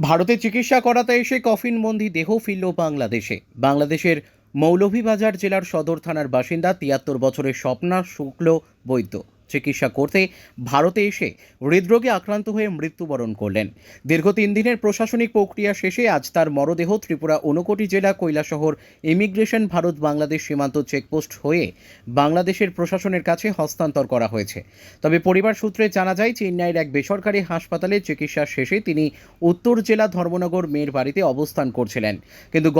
ভারতে চিকিৎসা করাতে এসে কফিনবন্দি দেহ ফিরল বাংলাদেশে। বাংলাদেশের মৌলভীবাজার জেলার সদর থানার বাসিন্দা তিয়াত্তর বছরের স্বপ্না শুক্ল বৈদ্য। চিকিৎসা করতে ভারতে এসে হৃদরোগে আক্রান্ত হয়ে মৃত্যুবরণ করলেন। দীর্ঘ তিন দিনের প্রশাসনিক প্রক্রিয়া শেষে আজ তার মরদেহ ত্রিপুরা ঊনকোটি জেলা কৈলাসহর ইমিগ্রেশন ভারত বাংলাদেশ সীমান্ত চেকপোস্ট হয়ে বাংলাদেশের প্রশাসনের কাছে হস্তান্তর করা হয়েছে। তবে পরিবার সূত্রে জানা যায়, চেন্নাইয়ের এক বেসরকারি হাসপাতালে চিকিৎসা শেষে তিনি উত্তর জেলা ধর্মনগর মেয়ের বাড়িতে অবস্থান করছিলেন। কিন্তু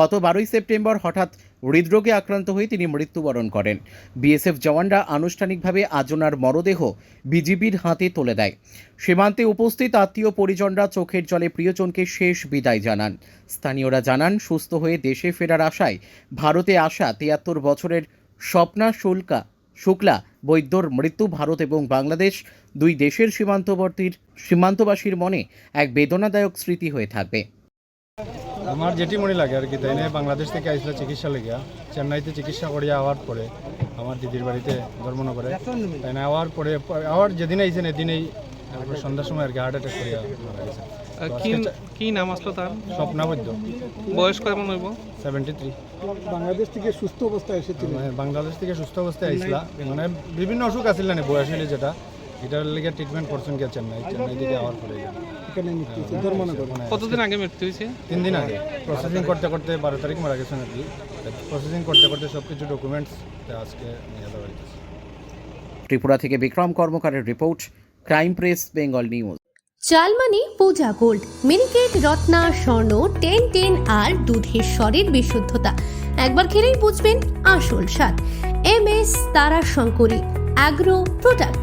গত বারোই সেপ্টেম্বর হঠাৎ হৃদরোগে আক্রান্ত হয়ে তিনি মৃত্যুবরণ করেন। বিএসএফ জওয়ানরা আনুষ্ঠানিকভাবে আজনার মরদেহ বিজিবির হাতে তুলে দেয়। সীমান্তে উপস্থিত আত্মীয় পরিজনরা চোখের জলে প্রিয়জনকে শেষ বিদায় জানান। স্থানীয়রা জানান, সুস্থ হয়ে দেশে ফেরার আশায় ভারতে আসা তিয়াত্তর বছরের স্বপ্না শুল্কা, শুক্লা বৈদ্যর মৃত্যু ভারত এবং বাংলাদেশ দুই দেশের সীমান্তবর্তীর, সীমান্তবাসীর মনে এক বেদনাদায়ক স্মৃতি হয়ে থাকবে। আমার জেঠিমণি লাগে আর কি তাই নিয়ে বাংলাদেশ থেকে আসছিল চিকিৎসা লেগিয়া। চেন্নাইতে চিকিৎসা করিয়া আওয়ার পরে আমার দিদির বাড়িতে ধর্মনগরে। তাই না আওয়ার পরে আওয়ার যেদিন আইছেন এদিনেই তারপরে সন্ধ্যার সময় আর কি হার্ট অ্যাটাক করিয়া মারা গেছে কি কি নাম আসলো তার? স্বপ্নাবদ্ধ বয়স কেমন হইব? সেভেন্টি থ্রি বাংলাদেশ থেকে সুস্থ অবস্থায় এসেছিল বাংলাদেশ থেকে সুস্থ অবস্থায় আইসলা। মানে বিভিন্ন অসুখ আসছিল না বয়স হইলে যেটা। এটার লেগে ট্রিটমেন্ট করছেন গিয়া চেন্নাই? চেন্নাই থেকে আওয়ার পরে এখানে মৃত্যু হয়েছে। মানে কতদিন আগে মৃত্যু হয়েছে? তিন দিন আগে। প্রসেসিং করতে করতে বারো তারিখ মারা গেছেন আর কি প্রসেসিং করতে করতে সব কিছু ডকুমেন্টস আজকে নিয়ে যাওয়া হইতেছে ত্রিপুরা থেকে Bikram কর্মকারের report crime press Bengal news চালমানি Puja gold Miniket Ratna Swarna ten ten আর দুধের স্বরের বিশুদ্ধতা। একবার খেলেই বুঝবেন আসল স্বাদ। এম এস তারা শঙ্করী অ্যাগ্রো প্রোডাক্ট